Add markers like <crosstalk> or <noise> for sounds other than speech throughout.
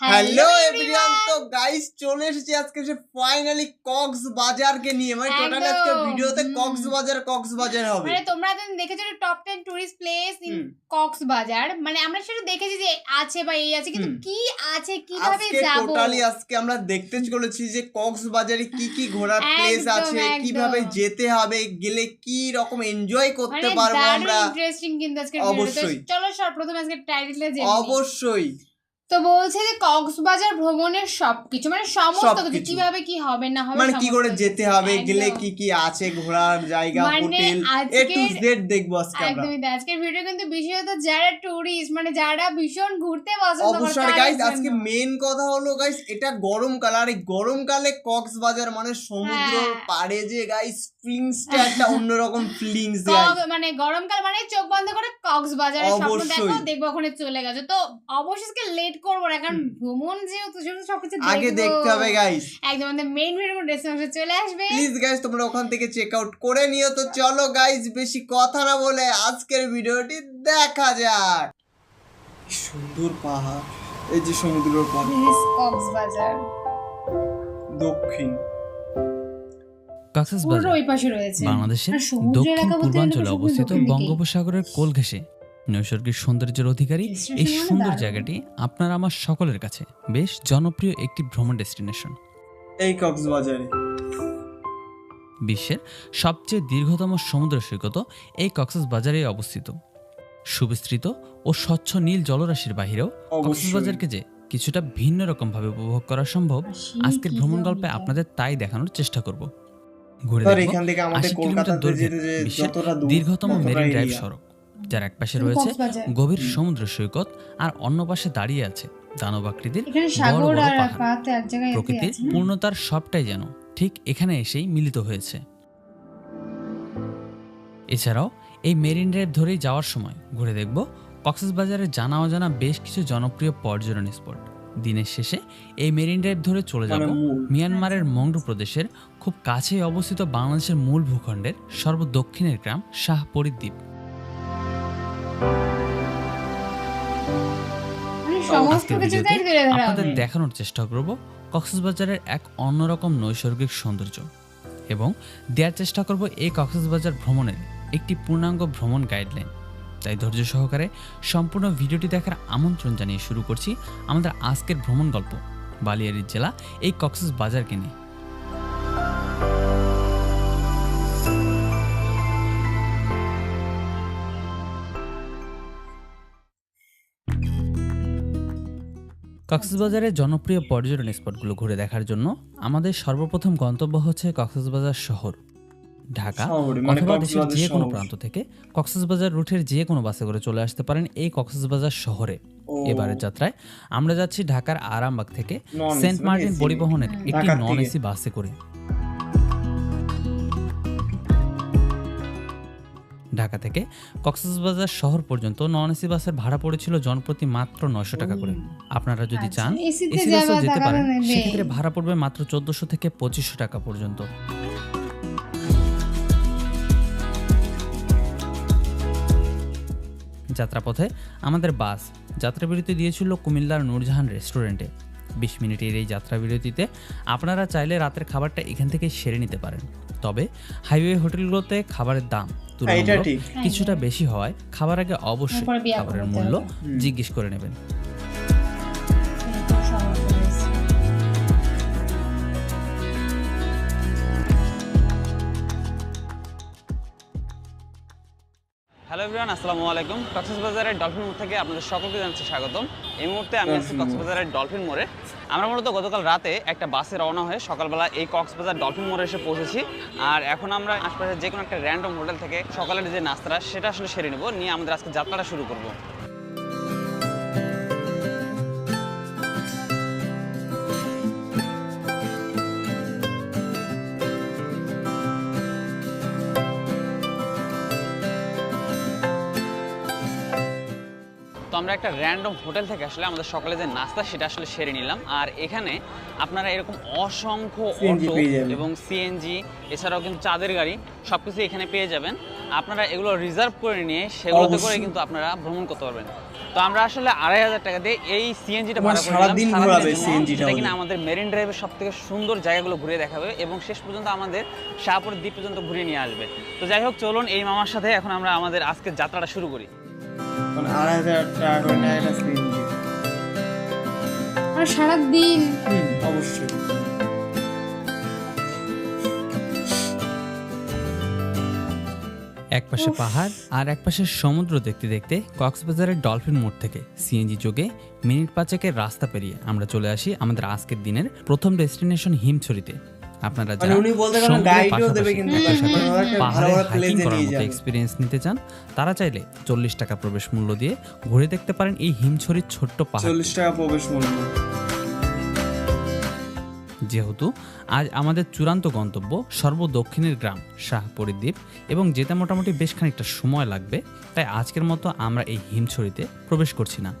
Hello everyone তো guys চলে এসেছি আজকে সে ফাইনালি কক্স বাজারকে নিয়ে। মানে টোটাল আজকে ভিডিওতে। কক্স বাজার কক্স বাজার হবে। মানে তোমরা তো দেখেছ top ten tourist place in hmm. Cox's Bazar. মানে আমরা সেটা দেখেছি যে আছে বা এই আছে কিন্তু কি আছে কীভাবে আজকে যাব? টোটালি আজকে আমরা দেখতে চলেছি যে কক্স বাজারে কি কি ঘোরার প্লেস আছে কীভাবে যেতে হবে গেলে কি রকম এনজয় করতে মানে পারব আমরা? ইন্টারেস্টিং কিন্তু আজকে অবশ্যই। চলো সর্বপ্রথম আজকে টাইটেলে নিই। অবশ্যই। তো বলছে যে কক্সবাজার ভ্রমণের সবকিছু মানে সমস্ত কিছু কীভাবে কি হবে না হবে মানে কি করে যেতে হবে গেলে কি কি আছে ঘোরার জায়গা মানে হোটেল এ টু জেড দেখব আজকে আমরা। একদমই। আজকের ভিডিও কিন্তু বিশেষত যারা টুরিস্ট মানে যারা ভীষণ ঘুরতে পছন্দ করে অবশ্যই গাইস আজকে। মেন কথা হলো গাইস এটা গরমকাল আর এই গরমকালে কক্সবাজার মানে সমুদ্র হ্যাঁ। পাড়ে যে গাইস ফিলিংসটা একটা <laughs> অন্যরকম ফিলিংস কক্স- মানে গরমকাল মানে চোখ বন্ধ করে কক্সবাজারের স্বপ্ন দেখো দেখব ওখানে চলে গেছে। তো অবশ্যই লেট করব না কারণ ভ্রমণ যেহেতু সেহেতু সবকিছু আগে দেখতে হবে গাইস একদম আমাদের মেইন ভিডিও ডেস্টিনেশন চলে আসবে। প্লিজ গাইস তোমরা ওখান থেকে চেক আউট করে নিও। তো চলো গাইস বেশি কথা না বলে আজকের ভিডিওটি দেখা যাক। সুন্দর পাহাড়। এই যে সমুদ্রের is কক্সবাজার। দক্ষিণ। পুরো কক্সবাজার ওই পাশে রয়েছে। বাংলাদেশের দক্ষিণ পূর্বাঞ্চলে অবস্থিত বঙ্গোপসাগরের কোল ঘেঁষে নৈসর্গিক সৌন্দর্যের অধিকারী এই মানে সুন্দর জায়গাটি আপনার আমার সকলের কাছে বেশ জনপ্রিয় একটি ভ্রমণ ডেস্টিনেশন। এই কক্সবাজারে। বিশ্বের সবচেয়ে দীর্ঘতম সমুদ্র সৈকত এই কক্সবাজারে অবস্থিত। সুবিস্তৃত ও স্বচ্ছ নীল জলরাশির বাহিরেও কক্সবাজারকে যে কিছুটা ভিন্ন রকমভাবে উপভোগ করা সম্ভব আজকের ভ্রমণ গল্পে আপনাদের তাই দেখানোর চেষ্টা করব। ঘুরে দেখব এখান থেকে আমাদের 80 কিলোমিটার দৈর্ঘ্যের যে যতটা দূর দীর্ঘতম মেরিন ড্রাইভ সড়ক। যার এক পাশে রয়েছে গভীর সমুদ্র সৈকত আর অন্য পাশে দাঁড়িয়ে আছে জায়গায় এতে প্রকৃতির পূর্ণতার সবটাই যেন ঠিক এখানে এসেই মিলিত হয়েছে। এছাড়াও এই মেরিন ড্রাইভ ধরেই যাওয়ার সময় ঘুরে দেখব কক্সবাজারের জানা অজানা বেশ কিছু জনপ্রিয় পর্যটন স্পট। দিনের শেষে এই মেরিন ড্রাইভ ধরে চলে যাব মানে মিয়ানমারের মংডু প্রদেশের খুব কাছেই অবস্থিত বাংলাদেশের মূল ভূখণ্ডের সর্বদক্ষিণের গ্রাম শাহপরী দ্বীপ। আপনাদের দেখানোর চেষ্টা করব কক্সবাজারের এক অন্যরকম নৈসর্গিক সৌন্দর্য এবং দেওয়ার চেষ্টা করব এই কক্সবাজার ভ্রমণের একটি পূর্ণাঙ্গ ভ্রমণ গাইডলাইন। তাই ধৈর্য সহকারে সম্পূর্ণ ভিডিওটি দেখার আমন্ত্রণ জানিয়ে শুরু করছি আমাদের আজকের ভ্রমণ গল্প বালিয়াড়ির জেলা এই কক্সেস বাজারকে নিয়ে। কক্সবাজারের জনপ্রিয় পর্যটন স্পটগুলো ঘুরে দেখার জন্য আমাদের সর্বপ্রথম গন্তব্য হচ্ছে কক্সবাজার শহর ঢাকা মানে অথবা দেশের যে কোনো প্রান্ত থেকে কক্সবাজার রুটের যে কোনো বাসে করে চলে আসতে পারেন এই কক্সবাজার শহরে। এবারের যাত্রায় আমরা যাচ্ছি ঢাকার আরামবাগ থেকে সেন্ট মার্টিন পরিবহনের একটি নন এসি বাসে করে। ঢাকা থেকে। কক্সবাজার শহর পর্যন্ত নন এসি বাসের ভাড়া পড়েছিল জনপ্রতি মাত্র নয়শো টাকা করে। আপনারা যদি আচ্ছা, চান এসি বাসেও যেতে পারেন। সেক্ষেত্রে ভাড়া পড়বে মাত্র চোদ্দশো থেকে পঁচিশশো টাকা পর্যন্ত। যাত্রাপথে আমাদের বাস যাত্রাবিরতি দিয়েছিল কুমিল্লার নূরজাহান রেস্টুরেন্টে। বিশ মিনিটের এই যাত্রাবিরতিতে আপনারা চাইলে রাতের খাবারটা এখান থেকে সেরে নিতে পারেন। তবে হাইওয়ে হোটেলগুলোতে খাবারের দাম তুলনামূলক কিছুটা বেশি হওয়ায় খাবার আগে অবশ্যই খাবারের মূল্য জিজ্ঞেস করে নেবেন। হ্যালো এভরিওয়ান আসসালামু আলাইকুম। কক্সবাজারের ডলফিন মোড় থেকে আপনাদের সকলকে জানাচ্ছি স্বাগতম। এই মুহূর্তে আমি আছি কক্সবাজারের ডলফিন মোড়ে। আমরা মূলত গতকাল রাতে একটা বাসে রওনা হয়ে সকালবেলা এই কক্সবাজার ডলফিন মোড়ে এসে পৌঁছেছি। আর এখন আমরা আশপাশে যে কোনো একটা র্যান্ডম হোটেল থেকে সকালের যে নাস্তাটা, সেটা আসলে সেরে নেব। নিয়ে আমাদের আজকে যাত্রাটা শুরু করব। আমরা একটা র্যান্ডম হোটেল থেকে আসলে আমাদের সকালে যে নাস্তা সেটা আসলে সেরে নিলাম। আর এখানে আপনারা এরকম অসংখ্য অটো এবং সিএনজি এছাড়াও কিন্তু চাঁদের গাড়ি সব কিছু এখানে পেয়ে যাবেন। আপনারা এগুলো রিজার্ভ করে নিয়ে সেগুলোতে করে কিন্তু আপনারা ভ্রমণ করতে পারবেন। তো আমরা আসলে আড়াই হাজার টাকা দিয়ে এই সিএনজিটা ভাড়া করে সারাদিন ঘোরাবে সারাদিনের জন্য। এটা কিনা আমাদের মেরিন ড্রাইভের সব থেকে সুন্দর জায়গাগুলো ঘুরে দেখাবে এবং শেষ পর্যন্ত আমাদের শাহপুর দ্বীপ পর্যন্ত ঘুরিয়ে নিয়ে আসবে। তো যাই হোক চলুন এই মামার সাথে এখন আমরা আমাদের আজকের যাত্রাটা শুরু করি। আড়াই হাজার টাকা করে নেয় একটা সিএনজি। আর সারাদিন? অবশ্যই। এক পাশে পাহাড় আর এক পাশে সমুদ্র দেখতে দেখতে কক্সবাজারের ডলফিন মোড় থেকে সিএনজি যোগে মিনিট পাঁচেকের রাস্তা পেরিয়ে আমরা চলে আসি আমাদের আজকের দিনের প্রথম ডেস্টিনেশন হিমছড়িতে। আপনারা মানে যারা এক্সপিরিয়েন্স নিতে চান তারা চাইলে চল্লিশ টাকা প্রবেশ মূল্য দিয়ে ঘুরে দেখতে পারেন এই হিমছড়ির ছোট্ট পাহাড়। চল্লিশ টাকা প্রবেশ মূল্য। যেহেতু আজ আমাদের চূড়ান্ত গন্তব্য সর্বদক্ষিণের গ্রাম শাহপুরী দ্বীপ এবং যেতে মোটামুটি বেশ খানিকটা সময় লাগবে তাই আজকের মতো আমরা এই হিমছড়িতে প্রবেশ করছি না।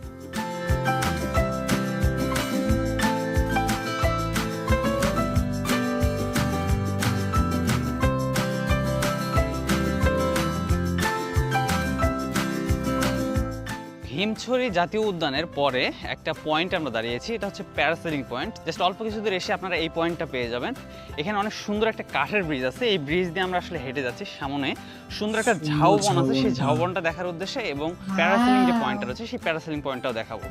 হিমছড়ি জাতীয় উদ্যানের পরে একটা পয়েন্ট আমরা দাঁড়িয়েছি এটা হচ্ছে প্যারাসেলিং পয়েন্ট জাস্ট অল্প কিছু দূর এসে আপনারা এই পয়েন্টটা পেয়ে যাবেন। এখানে অনেক সুন্দর একটা কাঠের ব্রিজ আছে। এই ব্রিজ দিয়ে আমরা আসলে হেঁটে যাচ্ছি। সামনে সুন্দর একটা ঝাউবন আছে। সেই ঝাউবন, ঝাউবনটা দেখার উদ্দেশ্যে এবং প্যারাসেলিং যে. পয়েন্টটা রয়েছে সেই প্যারাসেলিং পয়েন্টটাও দেখাবো।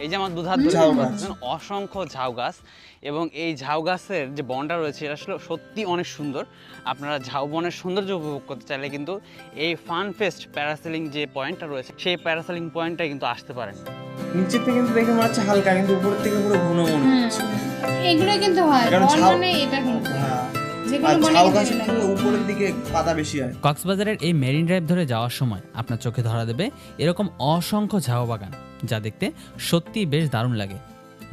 এই যে আমার দুধার ঝাউ গাছ। অসংখ্য ঝাউ গাছ। এবং এই ঝাউ গাছের যে বনটা রয়েছে এটা আসলে সত্যি অনেক সুন্দর। আপনারা ঝাউ বনের সৌন্দর্য উপভোগ করতে চাইলে কিন্তু এই ফান ফেস্ট প্যারাসেলিং যে পয়েন্টটা রয়েছে সেই প্যারাসেলিং পয়েন্টটা কিন্তু আসতে পারেন। নিচের থেকে কিন্তু দেখে মনে হচ্ছে হালকা কিন্তু উপরের থেকে পুরো ঘন মনে হচ্ছে। এগুলো কিন্তু হয় মানে এটা কিন্তু। হ্যাঁ। হয়। কক্সবাজারের এই মেরিন ড্রাইভ ধরে যাওয়ার সময় আপনার চোখে ধরা দেবে এরকম অসংখ্য ঝাউ বাগান। যা দেখতে সত্যিই বেশ দারুণ লাগে।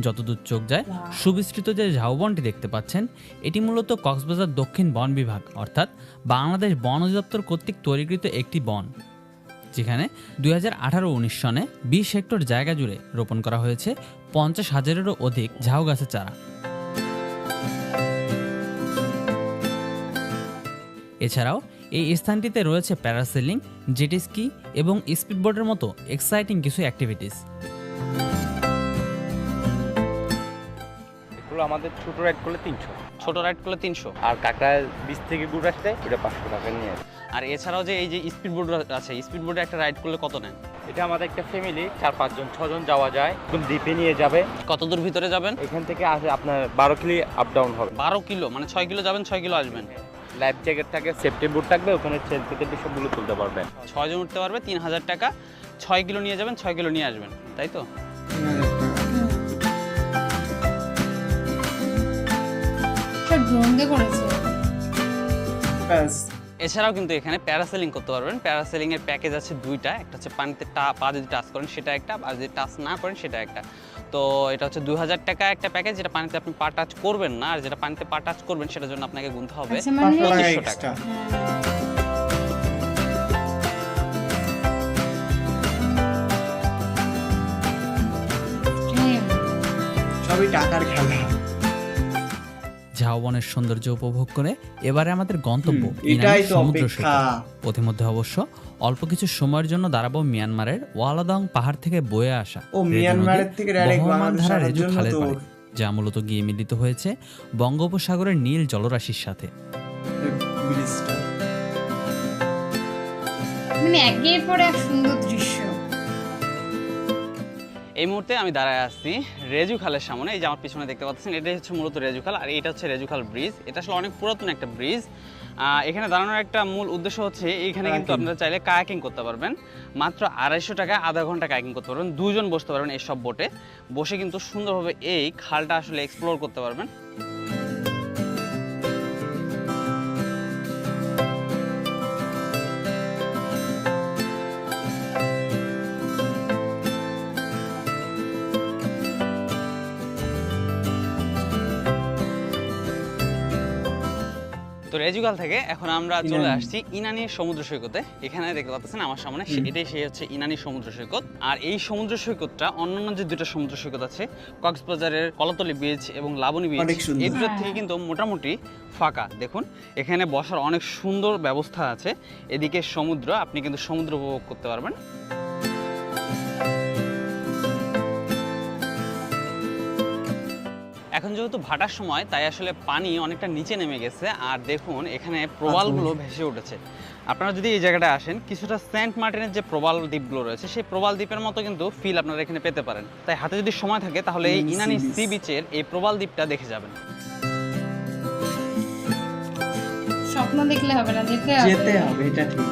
যতদূর চোখ যায় সুবিস্তৃত যে ঝাউবনটি দেখতে পাচ্ছেন এটি মূলত কক্সবাজার দক্ষিণ বন বিভাগ অর্থাৎ বাংলাদেশ বন অধিদপ্তর কর্তৃক তৈরিকৃত একটি বন যেখানে দুই হাজার আঠারো উনিশ সনে বিশ হেক্টর জায়গা জুড়ে রোপণ করা হয়েছে পঞ্চাশ হাজারেরও অধিক ঝাউ গাছের চারা। এছাড়াও এই স্থানটিতে রয়েছে প্যারাসেলিং জেটি স্কি এবং স্পিডবোটের মতো এক্সাইটিং কিছু অ্যাক্টিভিটিস। এগুলো আমাদের ছোট রাইড করলে তিনশো। ছোট রাইড করলে তিনশো। আর কাঁকড়া বীজ থেকে ঘুরে আসলে ওটা পাঁচশো টাকা নিয়ে আর এছাড়াও যে এই যে স্পিড বোর্ড আছে স্পিড বোর্ডে একটা রাইড করলে কত নেন? এটা আমাদের একটা ফ্যামিলি চার পাঁচজন ছজন যাওয়া যায়। একদম দ্বীপে নিয়ে যাবে। কত দূর ভিতরে যাবেন? এখান থেকে আসে আপনার বারো কিলো আপ ডাউন হবে। বারো কিলো মানে ছয় কিলো যাবেন ছয় কিলো আসবেন। লাইফ জ্যাকেট থাকে সেফটি বুট থাকবে ওখানে সেলফিতে সবগুলো তুলতে পারবেন। ছয়জন উঠতে পারবে তিন হাজার টাকা। ছয় কিলো নিয়ে যাবেন ছয় কিলো নিয়ে আসবেন তাই তো? সব ড্রোন দিয়ে করেছে? ব্যাস এছাড়াও কিন্তু এখানে প্যারাসেলিং করতে পারবেন। প্যারাসেলিং এর প্যাকেজ আছে দুইটা একটা হচ্ছে পানিতে টা- পা যদি টাচ করেন সেটা একটা আর যদি টাচ না করেন সেটা একটা। তো এটা হচ্ছে দুই হাজার টাকা একটা প্যাকেজ যেটা পানিতে আপনি পা টাচ করবেন না আর যেটা পানিতে পা টাচ করবেন সেটার জন্য আপনাকে গুনতে হবে আচ্ছা মানে টাকা 2500 টাকা। এক্সট্রা হ্যাঁ। সবই টাকার খেলা ঝাউবনের সৌন্দর্য উপভোগ করে এবারে আমাদের গন্তব্য সমুদ্র অপেক্ষা। সৈকত পথিমধ্যে অবশ্য অল্প কিছু সময়ের জন্য দাঁড়াবো মিয়ানমারের ওয়ালাদং পাহাড় থেকে বয়ে আসা। ও, মিয়ানমারের থেকে ধারা রেজু জন্য খালের পাড়ে যা মূলত গিয়ে মিলিত হয়েছে বঙ্গোপসাগরের নীল জলরাশির সাথে। মানে একের পর এক সুন্দর দৃশ্য। এই মুহূর্তে আমি দাঁড়ায় আছি রেজু খালের সামনে। এই যে আমার পিছনে দেখতে পাচ্ছেন এটাই হচ্ছে মূলত রেজু খাল আর এটা হচ্ছে রেজুখাল ব্রিজ। এটা আসলে অনেক পুরাতন একটা ব্রিজ। এখানে দাঁড়ানোর একটা মূল উদ্দেশ্য হচ্ছে এখানে কিন্তু আপনারা চাইলে কায়াকিং করতে পারবেন। মাত্র আড়াইশো টাকায় আধা ঘণ্টা কায়াকিং করতে পারবেন। দুজন বসতে পারবেন এই সব বোটে বসে কিন্তু সুন্দরভাবে এই খালটা আসলে এক্সপ্লোর করতে পারবেন। রেজুগাল থেকে এখন আমরা চলে আসছি ইনানি সমুদ্র সৈকতে। এখানে দেখতে পাচ্ছেন আমার সামনে এটাই সেই হচ্ছে ইনানি সমুদ্র সৈকত। আর এই সমুদ্র সৈকতটা অন্যান্য যে দুটো সমুদ্র সৈকত আছে কক্সবাজারের কলাতলি বিচ এবং লাবণী বিচ। এই দুটোর হ্যাঁ। থেকে কিন্তু মোটামুটি ফাঁকা। দেখুন এখানে বসার অনেক সুন্দর ব্যবস্থা আছে। এদিকে সমুদ্র আপনি কিন্তু সমুদ্র উপভোগ করতে পারবেন। এখন যেহেতু ভাটার সময় তাই আসলে পানি অনেকটা নিচে নেমে গেছে। আর দেখুন এখানে প্রবালগুলো ভেসে উঠেছে। আপনারা যদি এই জায়গাটা আসেন কিছুটা সেন্ট মার্টিনের যে প্রবাল দ্বীপগুলো রয়েছে সেই প্রবাল দ্বীপের মতো কিন্তু ফিল আপনারা এখানে পেতে পারেন। তাই হাতে যদি সময় থাকে তাহলে এই ইনানি সি বিচের এই প্রবাল দ্বীপটা দেখে যাবেন। স্বপ্ন দেখলে হবে না যেতে হবে। যেতে হবে এটা ঠিক।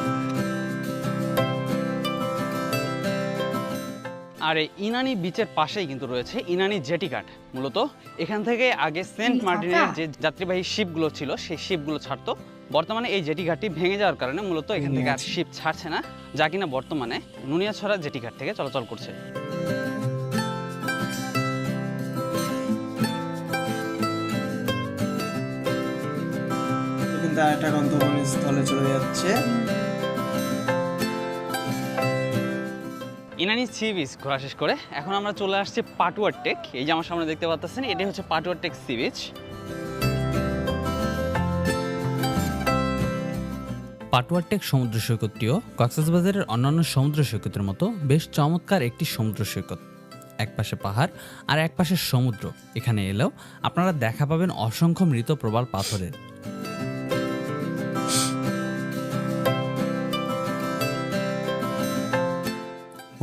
আর এই ইনানি বিচের পাশেই কিন্তু রয়েছে ইনানি জেটি জেটিঘাট মূলত এখান থেকে আগে সেন্ট মার্টিনের যে যাত্রীবাহী শিপগুলো ছিল সেই শিপগুলো ছাড়তো। বর্তমানে এই জেটিঘাটটি ভেঙে যাওয়ার কারণে মূলত এখান থেকে আর শিপ ছাড়ছে না যা কিনা বর্তমানে নুনিয়াছড়া জেটিঘাট থেকে চলাচল করছে। কিন্তু একটা গন্তব্য স্থলে চলে যাচ্ছে। ইনানি সি বিচ ঘোরা শেষ করে এখন আমরা চলে আসছি পাটুয়ার টেক। এই যে আমার সামনে দেখতে পাচ্ছেন, এটাই হচ্ছে Patuartek sea beach. Patuartek সমুদ্র সৈকতটিও কক্সবাজারের অন্যান্য সমুদ্র সৈকতের মতো বেশ চমৎকার একটি সমুদ্র সৈকত। একপাশে পাহাড় আর একপাশে সমুদ্র। এখানে এলেও আপনারা দেখা পাবেন অসংখ্য মৃত প্রবাল পাথরের।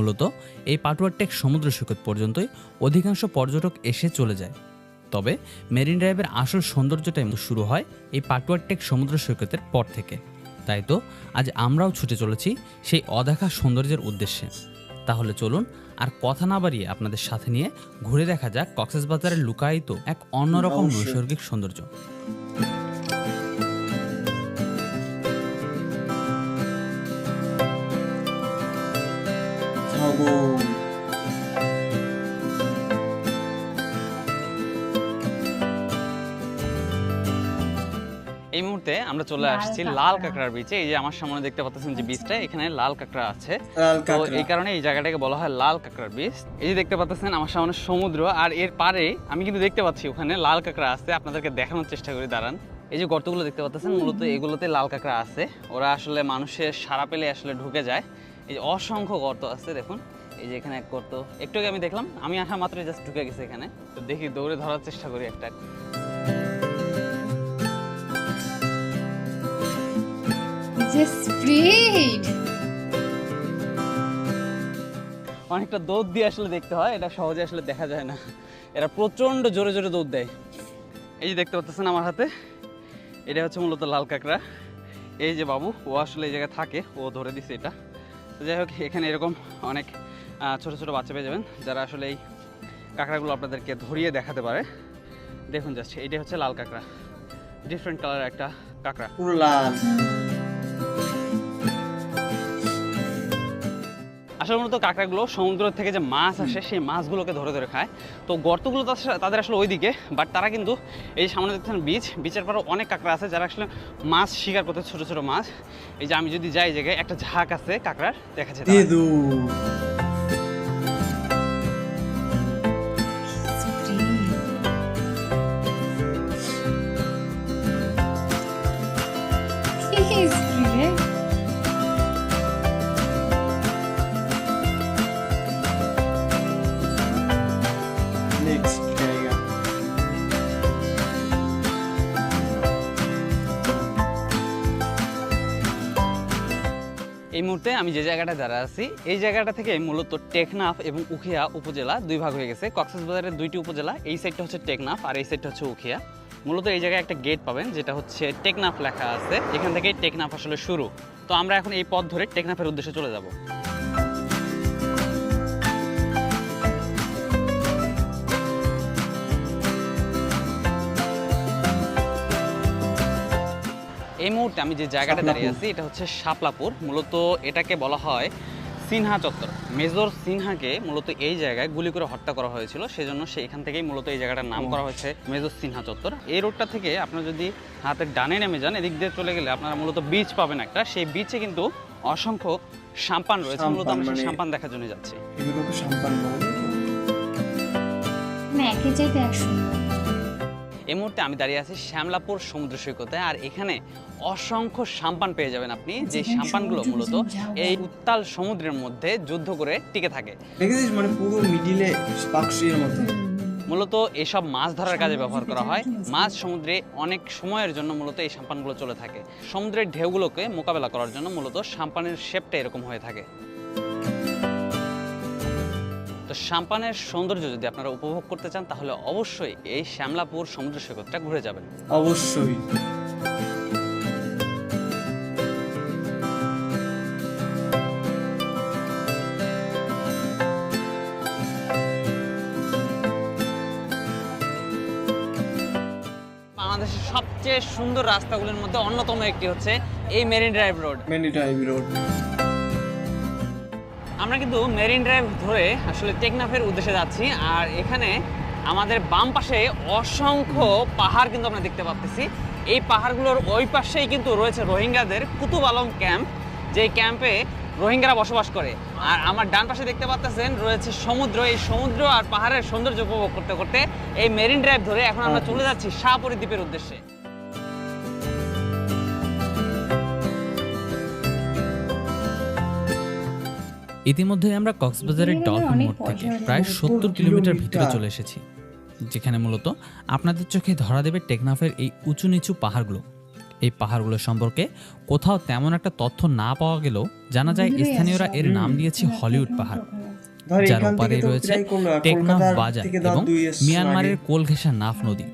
মূলত এই পাটুয়ার টেক সমুদ্র সৈকত পর্যন্তই অধিকাংশ পর্যটক এসে চলে যায়। তবে মেরিন ড্রাইভের আসল সৌন্দর্যটাই শুরু হয় এই পাটুয়ার টেক সমুদ্র সৈকতের পর থেকে। তাই তো আজ আমরাও ছুটে চলেছি সেই অদেখা সৌন্দর্যের উদ্দেশ্যে। তাহলে চলুন আর কথা না বাড়িয়ে আপনাদের সাথে নিয়ে ঘুরে দেখা যাক কক্সবাজারের লুকায়িত এক অন্যরকম নৈসর্গিক সৌন্দর্য। যাব এই মুহূর্তে আমরা চলে লাল আসছি কাঁকড়া। লাল কাঁকড়ার বিচে এই যে আমার সামনে দেখতে পাচ্ছেন যে বিচটা এখানে লাল কাঁকড়া আছে। তো এই কারণে এই জায়গাটাকে বলা হয় লাল কাঁকড়ার বীজ এই যে দেখতে পাচ্ছেন আমার সামনে সমুদ্র আর এর পারে আমি কিন্তু দেখতে পাচ্ছি ওখানে লাল কাঁকড়া আছে। আপনাদেরকে দেখানোর চেষ্টা করি দাঁড়ান। এই যে গর্তগুলো দেখতে পাচ্ছেন মূলত এগুলোতে লাল কাঁকড়া আছে। ওরা আসলে মানুষের সারা পেলে আসলে ঢুকে যায়। এই যে অসংখ্য গর্ত আছে দেখুন। এই যে এখানে এক গর্ত। একটু আগে আমি দেখলাম আমি আসা মাত্র জাস্ট ঢুকে গেছে এখানে। তো দেখি দৌড়ে ধরার চেষ্টা করি একটা। অনেকটা দৌড় দিয়ে আসলে দেখতে হয় এটা সহজে আসলে দেখা যায় না। এরা প্রচণ্ড জোরে জোরে দৌড় দেয়। এই যে দেখতে পাচ্ছেন আমার হাতে এটা হচ্ছে মূলত লাল কাঁকড়া। এই যে বাবু ও আসলে এই জায়গায় থাকে ও ধরে দিছে এটা। যাই হোক, এখানে এরকম অনেক ছোট ছোট বাচ্চা পেয়ে যাবেন, যারা আসলে এই কাঁকড়াগুলো আপনাদেরকে ধরিয়ে দেখাতে পারে। দেখুন জাস্ট এটাই হচ্ছে লাল কাঁকড়া। ডিফারেন্ট কালার একটা কাঁকড়া। আসলে মূলত কাঁকড়াগুলো সমুদ্র থেকে যে মাছ আসে, সেই মাছগুলোকে ধরে ধরে খায়। তো গর্তগুলো তাদের- আসলে ওইদিকে বাট তারা কিন্তু এই সামনে দেখছেন বিচ বিচের পরে অনেক কাঁকড়া আছে যারা আসলে মাছ শিকার করতে, ছোট ছোট মাছ। এই যে আমি যদি যাই জায়গায়, একটা ঝাঁক আছে কাঁকড়ার দেখা দাঁড়ান। মুহূর্তে আমি যে জায়গাটা দাঁড়া আছি, এই জায়গাটা থেকে মূলত টেকনাফ এবং উখিয়া উপজেলা দুই ভাগ হয়ে গেছে। কক্সবাজারের দুইটি উপজেলা, এই সাইডটা হচ্ছে টেকনাফ আর এই সাইডটা হচ্ছে উখিয়া। মূলত এই জায়গায় একটা গেট পাবেন, যেটা হচ্ছে টেকনাফ লেখা আছে। এখান থেকেই টেকনাফ আসলে শুরু। তো আমরা এখন এই পথ ধরে টেকনাফের উদ্দেশ্যে চলে যাব। এই মুহূর্তে আমি যে জায়গাটা দাঁড়িয়ে আছি এটা হচ্ছে শাপলাপুর। মূলত এটাকে বলা হয় সিনহা চত্বর। মেজর সিনহাকে মূলত এই জায়গায় গুলি করে হত্যা করা হয়েছিল সেজন্য সে এখান থেকেই মূলত এই জায়গাটার নাম করা হয়েছে মেজর সিনহা চত্বর। এই রোডটা থেকে আপনারা যদি হাতের ডানে নেমে যান এদিক দিয়ে চলে গেলে আপনারা মূলত বিচ পাবেন একটা। সেই বিচে কিন্তু অসংখ্য সাম্পান রয়েছে মূলত আমরা সেই মানে- সাম্পান দেখার জন্য যাচ্ছি। এগুলোকে সাম্পান বলে না একে চাইতে একশো এই মুহূর্তে আমি দাঁড়িয়ে আছি শ্যামলাপুর সমুদ্র সৈকতে আর এখানে অসংখ্য সাম্পান পেয়ে যাবেন আপনি। যে সাম্পানগুলো মূলত এই উত্তাল সমুদ্রের মধ্যে যুদ্ধ করে টিকে থাকে। দেখেছিস মানে পুরো মিডিলে পাকশির মতো। মূলত এসব মাছ ধরার কাজে ব্যবহার করা হয়। মাছ সমুদ্রে অনেক সময়ের জন্য মূলত এই সাম্পানগুলো চলে থাকে। সমুদ্রের ঢেউগুলোকে মোকাবেলা করার জন্য মূলত সাম্পানের শেপটা এরকম হয়ে থাকে। তো সাম্পানের সৌন্দর্য যদি আপনারা উপভোগ করতে চান তাহলে অবশ্যই এই শ্যামলাপুর সমুদ্র সৈকতটা ঘুরে যাবেন। অবশ্যই। বাংলাদেশের সবচেয়ে সুন্দর রাস্তাগুলোর মধ্যে অন্যতম একটি হচ্ছে এই marine drive road. Many drive road. আমরা কিন্তু মেরিন ড্রাইভ ধরে আসলে টেকনাফের উদ্দেশ্যে যাচ্ছি আর এখানে আমাদের বাম পাশে অসংখ্য পাহাড় কিন্তু আমরা দেখতে পাচ্ছি এই পাহাড়গুলোর ওই পাশেই কিন্তু রয়েছে রোহিঙ্গাদের কুতুব আলম ক্যাম্প যে ক্যাম্পে রোহিঙ্গারা বসবাস করে। আর আমার ডান পাশে দেখতে পাচ্ছেন রয়েছে সমুদ্র। এই সমুদ্র আর পাহাড়ের সৌন্দর্য উপভোগ করতে করতে এই মেরিন ড্রাইভ ধরে এখন আমরা চলে যাচ্ছি শাহপুরী দ্বীপের উদ্দেশ্যে। ইতিমধ্যে আমরা কক্সবাজারের ডলফিন মোড় থেকে প্রায় সত্তর কিলোমিটার ভিতরে চলে এসেছি যেখানে মূলত আপনাদের চোখে ধরা দেবে টেকনাফের এই উঁচু নিচু পাহাড়গুলো। এই পাহাড়গুলো সম্পর্কে কোথাও তেমন একটা তথ্য না পাওয়া গেলেও জানা যায় স্থানীয়রা এর নাম দিয়েছে হলিউড পাহাড়। যার ওপারে রয়েছে টেকনাফ বাজার এবং মিয়ানমারের কোলঘেসা নাফ নদী।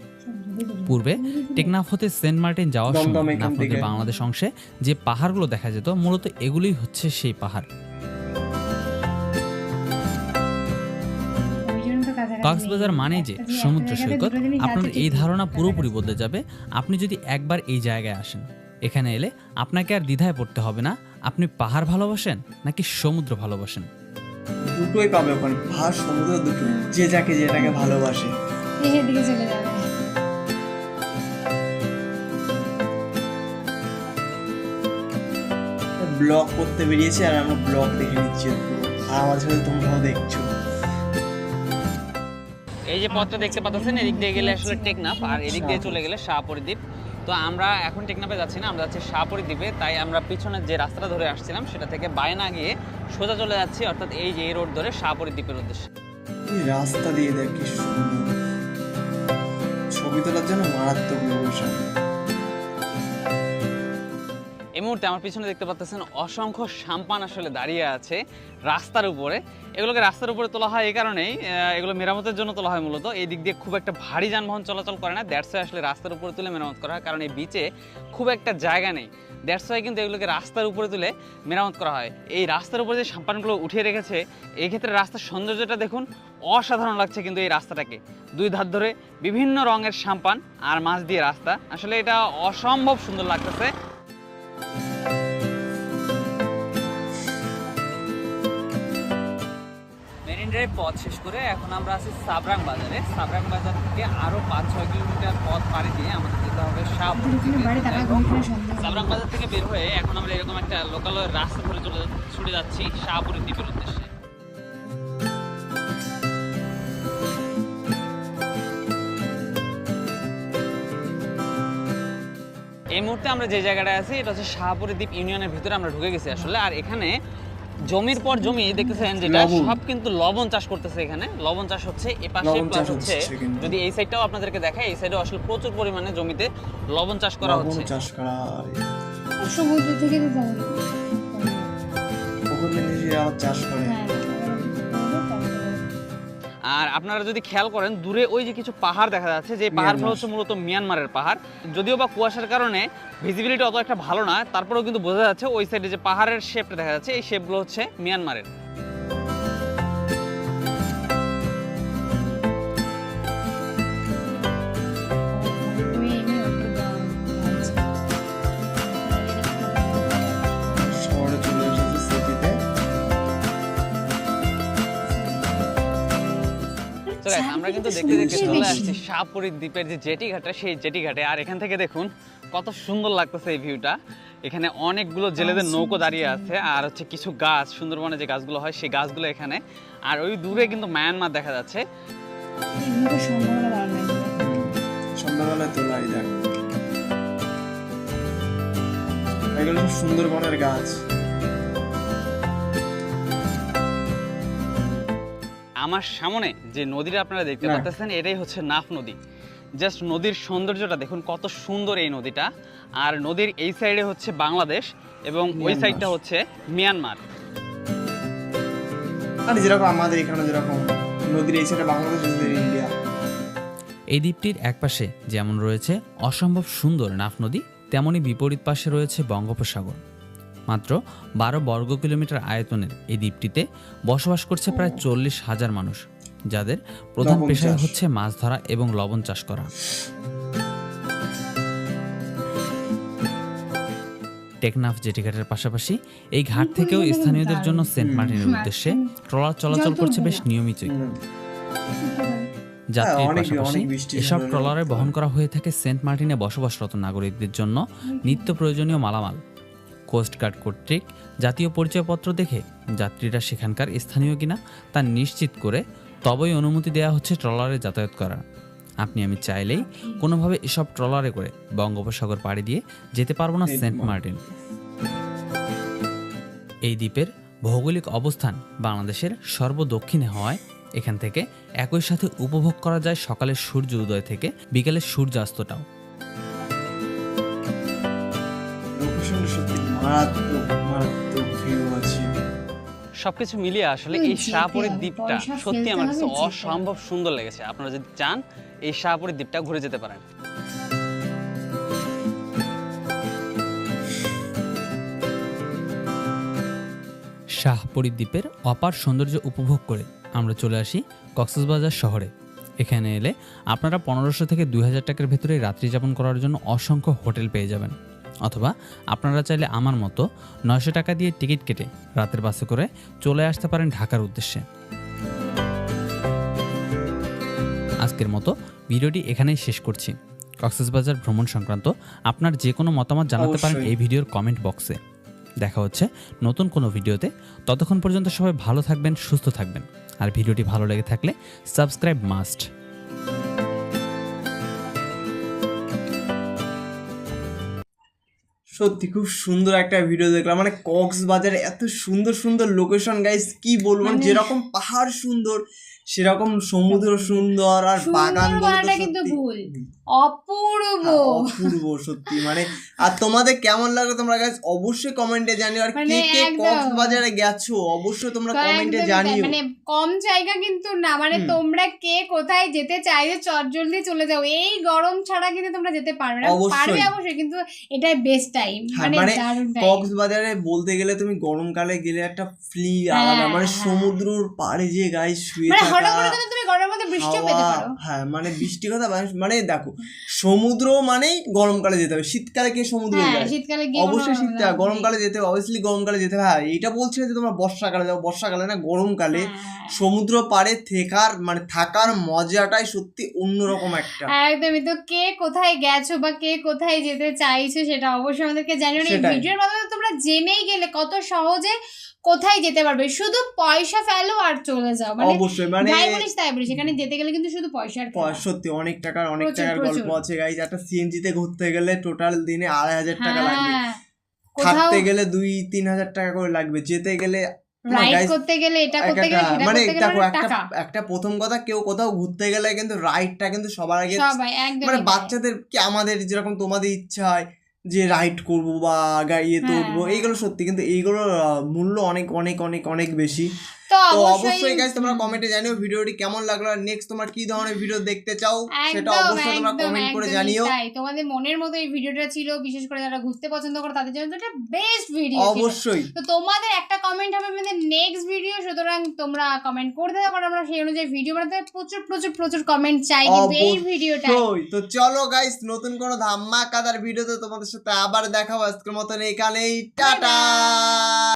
পূর্বে টেকনাফ হতে সেন্ট মার্টিন যাওয়ার সময় নাফ নদীর বাংলাদেশ অংশে যে পাহাড়গুলো দেখা যেত মূলত এগুলোই হচ্ছে সেই পাহাড়। কক্সবাজার মানে যে সমুদ্র সৈকত আপনার এই ধারণা পুরোপুরি বদলে যাবে। আপনি যদি একবার এই জায়গায় আসেন এখানে এলে আপনাকে আর দ্বিধায় পড়তে হবে না। আপনি পাহাড় ভালোবাসেন নাকি সমুদ্র ভালোবাসেন? দুটোই পাবে ওখানে। পাহাড় সমুদ্র দুটোই। যে যাকে যেটাকে ভালোবাসে। দিকে চলে যাবে। ব্লগ করতে বেরিয়েছে আর আমরা ব্লগ দেখে নিচ্ছি। আর আমাদের সাথে তোমরাও দেখছ। এই যে পথটা দেখতে পাচ্ছেন, এদিক দিয়ে গেলে আসলে টেকনাফ, আর এদিক দিয়ে চলে গেলে শাহপরিদ্বীপ তো আমরা এখন টেকনাফে যাচ্ছি না, আমরা যাচ্ছি শাহপুরী দ্বীপে তাই আমরা পিছনের যে রাস্তাটা ধরে আসছিলাম, সেটা থেকে বায়না গিয়ে সোজা চলে যাচ্ছি, অর্থাৎ এই যে এই রোড ধরে শাহপুরী দ্বীপের উদ্দেশ্যে। রাস্তা দিয়ে দেখি ছবি তোলার জন্য মারাত্মক লোকেশন এই মুহূর্তে আমার পিছনে দেখতে পাচ্ছেন অসংখ্য সাম্পান আসলে দাঁড়িয়ে আছে রাস্তার উপরে। এগুলোকে রাস্তার উপরে তোলা হয় এই কারণেই এগুলো মেরামতের জন্য তোলা হয় মূলত। এই দিক দিয়ে খুব একটা ভারী যানবাহন চলাচল করে না। দ্যাটস আসলে রাস্তার উপরে তুলে মেরামত করা হয়, কারণ এই বিচে খুব একটা জায়গা নেই। দ্যাটস কিন্তু এগুলোকে রাস্তার উপরে তুলে মেরামত করা হয়। এই রাস্তার উপরে যে সাম্পানগুলো উঠিয়ে রেখেছে, এই ক্ষেত্রে রাস্তার সৌন্দর্যটা দেখুন অসাধারণ লাগছে কিন্তু এই রাস্তাটাকে। দুই ধার ধরে বিভিন্ন রঙের সাম্পান আর মাছ দিয়ে রাস্তা। আসলে এটা অসম্ভব সুন্দর লাগতেছে। ড্রাইভ পথ শেষ করে এখন আমরা আছি সাবরাং বাজারে। সাবরাং বাজার থেকে আরও পাঁচ ছয় কিলোমিটার পথ পাড়ি দিয়ে আমাদের যেতে হবে। সাবরাং বাজার থেকে বের হয়ে এখন আমরা এরকম একটা লোকালয় রাস্তা ধরে চলে ছুটে যাচ্ছি শাহপুরের দ্বীপের উদ্দেশ্যে। এই মুহূর্তে আমরা যে জায়গাটায় আছি এটা হচ্ছে শাহপুরের দ্বীপ ইউনিয়নের ভিতরে আমরা ঢুকে গেছি আসলে। আর এখানে জমির পর জমি দেখতেছেন যেটা সব কিন্তু লবণ চাষ করতেছে এখানে। লবণ চাষ হচ্ছে এ পাশে প্লাস হচ্ছে যদি এই সাইডটাও আপনাদেরকে দেখায় এই সাইডে আসলে প্রচুর পরিমাণে জমিতে লবণ চাষ করা লবণ হচ্ছে। চাষ করা হয়। সমুদ্র থেকে চাষ করে। হ্যাঁ। আর আপনারা যদি খেয়াল করেন দূরে ওই যে কিছু পাহাড় দেখা যাচ্ছে যে পাহাড়গুলো হচ্ছে মূলত মিয়ানমারের পাহাড়। যদিও বা কুয়াশার কারণে ভিজিবিলিটি অত একটা ভালো না তারপরেও কিন্তু বোঝা যাচ্ছে ওই সাইডে যে পাহাড়ের শেপটা দেখা যাচ্ছে এই শেপগুলো হচ্ছে মিয়ানমারের কিন্তু দেখতে দেখতে চলে আসছি শাহপুরী দ্বীপের যে জেটি ঘাটে সেই জেটি ঘাটে আর এখান থেকে দেখুন কত সুন্দর লাগতেছে এই ভিউটা এখানে অনেকগুলো জেলেদের নৌকো দাঁড়িয়ে আছে আর হচ্ছে কিছু গাছ সুন্দরবনে যে গাছগুলো হয় সেই গাছগুলো এখানে। আর ওই দূরে কিন্তু মায়ানমার দেখা যাচ্ছে। সন্ধ্যাবেলায় তোলা দেখ এগুলো সুন্দরবনের গাছ। আমার সামনে যে নদীটা আপনারা দেখতে না। পাচ্ছেন এটাই হচ্ছে নাফ নদী। জাস্ট নদীর সৌন্দর্যটা দেখুন কত সুন্দর এই নদীটা। আর নদীর এই সাইডে হচ্ছে বাংলাদেশ এবং ওই সাইডটা হচ্ছে মিয়ানমার। আর যেরকম আমাদের এখানে যেরকম নদীর এই সাইডে বাংলাদেশ নদীর ইন্ডিয়া। এই দ্বীপটির একপাশে যেমন রয়েছে অসম্ভব সুন্দর নাফ নদী তেমনি বিপরীত পাশে রয়েছে বঙ্গোপসাগর। মাত্র বারো বর্গ কিলোমিটার আয়তনের এই দ্বীপটিতে বসবাস করছে প্রায় চল্লিশ হাজার মানুষ যাদের প্রধান পেশায় হচ্ছে মাছ ধরা এবং লবণ চাষ করা। টেকনাফ জেটিঘাটের পাশাপাশি এই ঘাট থেকেও স্থানীয়দের জন্য সেন্ট মার্টিনের উদ্দেশ্যে ট্রলার চলাচল করছে বেশ নিয়মিতই। যাত্রীর হ্যাঁ, পাশাপাশি এসব ট্রলারে বহন করা হয়ে থাকে সেন্ট মার্টিনে বসবাসরত নাগরিকদের জন্য নিত্য প্রয়োজনীয় মালামাল। কোস্টগার্ড কর্তৃক জাতীয় পরিচয়পত্র দেখে যাত্রীরা সেখানকার স্থানীয় কিনা তা নিশ্চিত করে তবেই অনুমতি দেওয়া হচ্ছে ট্রলারে যাতায়াত করার। আপনি আমি চাইলেই কোনোভাবে এসব ট্রলারে করে বঙ্গোপসাগর পাড়ি দিয়ে যেতে পারব না সেন্ট মার্টিন। এই দ্বীপের ভৌগোলিক অবস্থান বাংলাদেশের সর্বদক্ষিণে হওয়ায় এখান থেকে একই সাথে উপভোগ করা যায় সকালের সূর্য উদয় থেকে বিকালের সূর্যাস্তটাও। মারাত্মক মারাত্মক ভিউ আছে। সবকিছু মিলিয়ে আসলে এই শাহপুরীর দ্বীপটা সত্যি আমার কাছে অসম্ভব সুন্দর লেগেছে। আপনারা যদি চান এই শাহপুরীর দ্বীপটা ঘুরে যেতে পারেন। শাহপরী দ্বীপের অপার সৌন্দর্য উপভোগ করে আমরা চলে আসি কক্সবাজার শহরে। এখানে এলে আপনারা পনেরোশো থেকে দুই হাজার টাকার ভেতরে রাত্রি যাপন করার জন্য অসংখ্য হোটেল পেয়ে যাবেন। অথবা আপনারা চাইলে আমার মতো নয়শো টাকা দিয়ে টিকিট কেটে রাতের বাসে করে চলে আসতে পারেন ঢাকার উদ্দেশ্যে। আজকের মতো ভিডিওটি এখানেই শেষ করছি। কক্সবাজার ভ্রমণ সংক্রান্ত আপনার যে কোনো মতামত জানাতে পারেন এই ভিডিওর কমেন্ট বক্সে দেখা হচ্ছে নতুন কোনো ভিডিওতে। ততক্ষণ পর্যন্ত সবাই ভালো থাকবেন সুস্থ থাকবেন। আর ভিডিওটি ভালো লেগে থাকলে সাবস্ক্রাইব মাস্ট সত্যি খুব সুন্দর একটা ভিডিও দেখলাম। মানে কক্সবাজার এত সুন্দর সুন্দর লোকেশন গাইস কি বলব? মানে মানে- যেরকম পাহাড় সুন্দর সেরকম সমুদ্র সুন্দর আর বাগান কিন্তু ভুল। অপূর্ব। অপূর্ব সত্যি। মানে আর তোমাদের কেমন লাগল তোমরা গাইস অবশ্যই কমেন্টে জানিও। আর মানে কে কে। কক্সবাজারে গেছো? অবশ্যই তোমরা কমেন্টে জানিও। মানে কম জায়গা কিন্তু না। মানে। তোমরা কে কোথায় যেতে চাইলে চট জলদি চলে যাও। এই গরম ছাড়া কিন্তু তোমরা যেতে পারবে না। পারবে অবশ্যই কিন্তু এটাই বেস্ট টাইম হ্যাঁ, মানে মানে টাইম কক্সবাজারে বলতে গেলে তুমি গরমকালে গেলে একটা ফ্লি হ্যাঁ, আলাদা মানে হ্যাঁ। সমুদ্রর পাড়ে যে গায়ে শুয়ে মানে হঠাৎ থাকা। বৃষ্টিও পেতে পারো। হ্যাঁ মানে বৃষ্টি কথা মানে- মানে দেখো সমুদ্র মানেই গরমকালে যেতে হবে। শীতকালে কে সমুদ্রে হ্যাঁ যায় শীতকালে গিয়ে অবশ্যই শীতকালে গরমকালে যেতে হবে অবভিয়াসলি গরমকালে যেতে হবে। হ্যাঁ এটা বলছি না যে তোমরা বর্ষাকালে যাও বর্ষাকালে না গরমকালে হ্যাঁ। সমুদ্র পাড়ে থেকার মানে থাকার মজাটাই সত্যি অন্যরকম একটা। একদমই তো কে কোথায় গেছো বা কে কোথায় যেতে চাইছো সেটা অবশ্যই আমাদেরকে জানিও এই সেটাই। ভিডিওর মাধ্যমে তোমরা জেনেই গেলে কত সহজে কোথায় যেতে পারবে? শুধু পয়সা ফেলো আর চলে যাও। মানে অবশ্যই মানে যাই বলিস তাই বলিস সেখানে যেতে গেলে কিন্তু শুধু পয়সার সত্যি অনেক টাকার অনেক টাকার গল্প আছে গাইজ একটা সিএনজি তে ঘুরতে গেলে টোটাল দিনে আড়াই হাজার টাকা লাগবে। হ্যাঁ থাকতে গেলে দুই তিন হাজার টাকা করে লাগবে। যেতে গেলে রাইড করতে গেলে এটা করতে গেলে মানে দেখো মানে একটা একটা প্রথম কথা কেউ কোথাও ঘুরতে গেলে কিন্তু রাইডটা কিন্তু সবার আগে মানে বাচ্চাদের কি আমাদের যেরকম তোমাদের ইচ্ছা হয় যে রাইড করব বা গাড়িতে তো উঠবো হ্যাঁ। এইগুলো সত্যি কিন্তু এইগুলোর মূল্য অনেক অনেক অনেক অনেক বেশি তো অবশ্যই গাইজ তোমরা কমেন্টে জানিও ভিডিওটি কেমন লাগল আর নেক্সট তোমরা কি ধরনের ভিডিও দেখতে চাও সেটা অবশ্যই তোমরা কমেন্ট করে জানিও। তাই। তোমাদের মনের মতো এই ভিডিওটা ছিল বিশেষ করে যারা ঘুরতে পছন্দ করে তাদের জন্য এটা বেস্ট ভিডিও অবশ্যই। তো তোমাদের একটা কমেন্ট হবে আমাদের নেক্সট ভিডিও সুতরাং তোমরা কমেন্ট করতে থাকো আর আমরা সেই অনুযায়ী ভিডিও বানাতে প্রচুর প্রচুর প্রচুর কমেন্ট চাই কিন্তু এই ভিডিওটা তো চলো গাইস নতুন কোনো ধামাকাদার ভিডিওতে তোমাদের সাথে আবার দেখাবো আজকের মতন এখানেই। টাটা!